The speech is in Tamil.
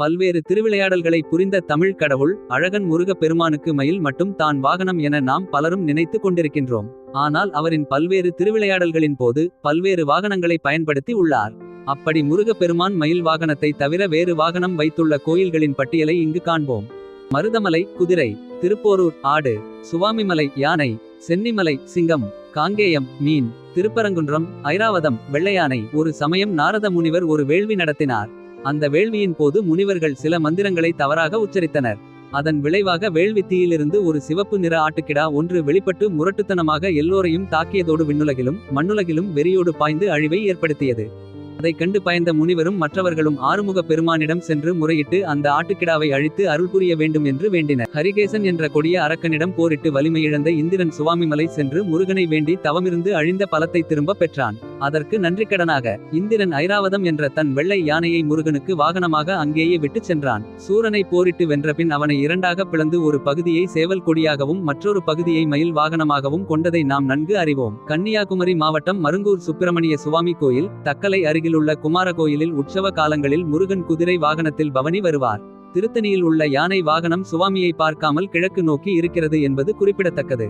பல்வேறு திருவிளையாடல்களை புரிந்த தமிழ் கடவுள் அழகன் முருகப் பெருமானுக்கு மயில் மட்டும் தான் வாகனம் என நாம் பலரும் நினைத்து கொண்டிருக்கின்றோம். ஆனால் அவரின் பல்வேறு திருவிளையாடல்களின் போது பல்வேறு வாகனங்களை பயன்படுத்தி உள்ளார். அப்படி முருகப் பெருமான் மயில் வாகனத்தை தவிர வேறு வாகனம் வைத்துள்ள கோயில்களின் பட்டியலை இங்கு காண்போம். மருதமலை குதிரை திருப்போரூர் ஆடு சுவாமிமலை யானை சென்னிமலை சிங்கம் காங்கேயம் மீன் திருப்பரங்குன்றம் ஐராவதம் வெள்ளையானை. ஒரு சமயம் நாரத முனிவர் ஒரு வேள்வி நடத்தினார். அந்த வேள்வியின் போது முனிவர்கள் சில மந்திரங்களை தவறாக உச்சரித்தனர். அதன் விளைவாக வேள்வி தீயிலிருந்து ஒரு சிவப்பு நிற ஆட்டுக்கிடா ஒன்று வெளிப்பட்டு முரட்டுத்தனமாக எல்லோரையும் தாக்கியதோடு விண்ணுலகிலும் மண்ணுலகிலும் வெறியோடு பாய்ந்து அழிவை ஏற்படுத்தியது. அதைக் கண்டு பயந்த முனிவரும் மற்றவர்களும் ஆறுமுக பெருமானிடம் சென்று முறையிட்டு அந்த ஆட்டுக்கிடாவை அழித்து அருள் புரிய வேண்டும் என்று வேண்டினர். ஹரிகேசன் என்ற கொடிய அரக்கனிடம் போரிட்டு வலிமையிழந்த இந்திரன் சுவாமிமலை சென்று முருகனை வேண்டி தவமிருந்து அழிந்த பலத்தை திரும்ப பெற்றான். அதற்கு நன்றிக்கடனாக இந்திரன் ஐராவதம் என்ற தன் வெள்ளை யானையை முருகனுக்கு வாகனமாக அங்கேயே விட்டுச் சென்றான். சூரனை போரிட்டு வென்றபின் அவனை இரண்டாக பிளந்து ஒரு பகுதியை சேவல் கொடியாகவும் மற்றொரு பகுதியை மயில் வாகனமாகவும் கொண்டதை நாம் நன்கு அறிவோம். கன்னியாகுமரி மாவட்டம் மருங்கூர் சுப்பிரமணிய சுவாமி கோயில் தக்கலை அருகிலுள்ள குமார கோயிலில் உற்சவ காலங்களில் முருகன் குதிரை வாகனத்தில் பவனி வருவார். திருத்தணியில் உள்ள யானை வாகனம் சுவாமியை பார்க்காமல் கிழக்கு நோக்கி இருக்கிறது என்பது குறிப்பிடத்தக்கது.